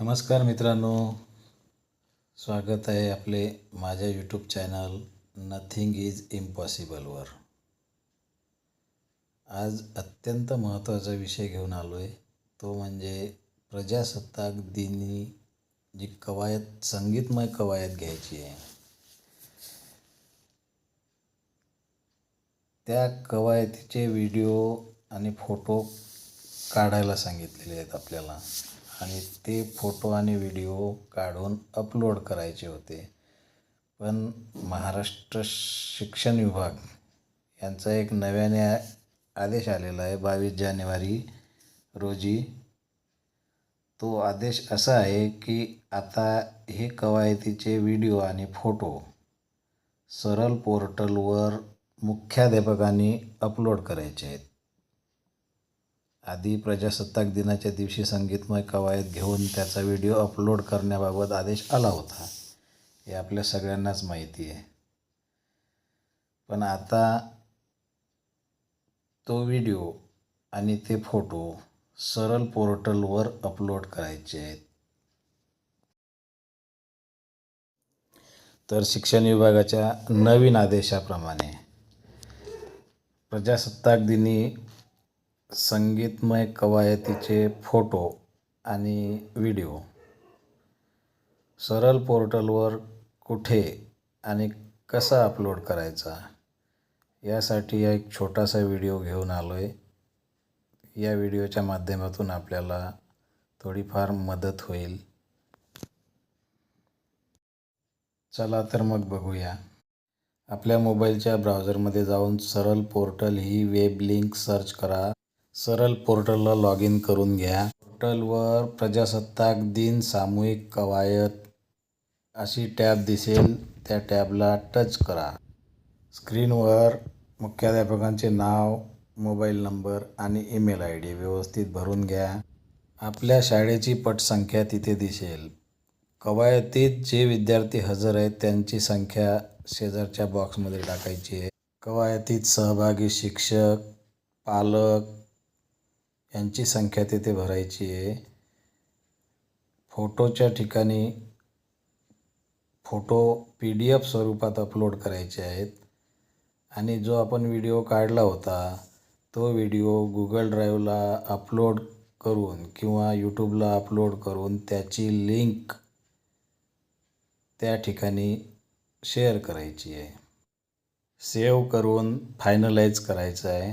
नमस्कार मित्रांनो. स्वागत आहे आपले माझ्या यूट्यूब चॅनल नथिंग इज इम्पॉसिबलवर आज अत्यंत महत्त्वाचा विषय घेऊन आलो आहे तो म्हणजे प्रजासत्ताक दिनी जी कवायत संगीतमय कवायत घ्यायची आहे. त्या कवायतीचे व्हिडिओ आणि फोटो काढायला सांगितलेले आहेत आपल्याला. आणि ते फोटो आणि व्हिडिओ काढून अपलोड करायचे होते. पण महाराष्ट्र शिक्षण विभाग यांचा एक नव्याने आदेश आलेला आहे बावीस जानेवारी रोजी. तो आदेश असा आहे की आता हे कवायतीचे व्हिडिओ आणि फोटो सरल पोर्टलवर मुख्याध्यापकांनी अपलोड करायचे आहेत. आधी प्रजासत्ताक दिनाच्या दिवशी संगीतमय कवायत घेऊन त्याचा व्हिडिओ अपलोड करण्याबाबत आदेश आला होता. हे आपल्या सगळ्यांनाच माहिती आहे. पण आता तो व्हिडिओ आणि ते फोटो सरळ पोर्टलवर अपलोड करायचे आहेत. तर शिक्षण विभागाच्या नवीन आदेशाप्रमाणे प्रजासत्ताक दिनी संगीतमय कवायतीचे फोटो आणि व्हिडिओ. सरल पोर्टलवर कुठे आणि कसा अपलोड करायचा? यासाठी एक छोटासा व्हिडिओ घेऊन आलो आहे या व्हिडिओच्या माध्यमातून आपल्याला थोडीफार मदत होईल. चला तर मग बघूया. आपल्या मोबाईलच्या ब्राउझरमध्ये जाऊन सरल पोर्टल ही वेब लिंक सर्च करा. सरळ पोर्टलला लॉग इन करून घ्या. पोर्टलवर प्रजासत्ताक दिन सामूहिक कवायत अशी टॅब दिसेल त्या टॅबला टच करा. स्क्रीनवर मुख्याध्यापकांचे नाव मोबाईल नंबर आणि ईमेल आय डी व्यवस्थित भरून घ्या. आपल्या शाळेची पटसंख्या तिथे दिसेल. कवायतीत जे विद्यार्थी हजर आहेत त्यांची संख्या शेजारच्या बॉक्समध्ये टाकायची आहे. कवायतीत सहभागी शिक्षक पालक यांची संख्या तिथे भरायची आहे. फोटोच्या ठिकाणी फोटो पी डी एफ स्वरूपात अपलोड करायचे आहेत. आणि जो आपण व्हिडिओ काढला होता तो व्हिडिओ गुगल ड्राईव्हला अपलोड करून किंवा यूट्यूबला अपलोड करून त्याची लिंक त्या ठिकाणी शेअर करायची आहे. सेव्ह करून फायनलाईज करायचं आहे.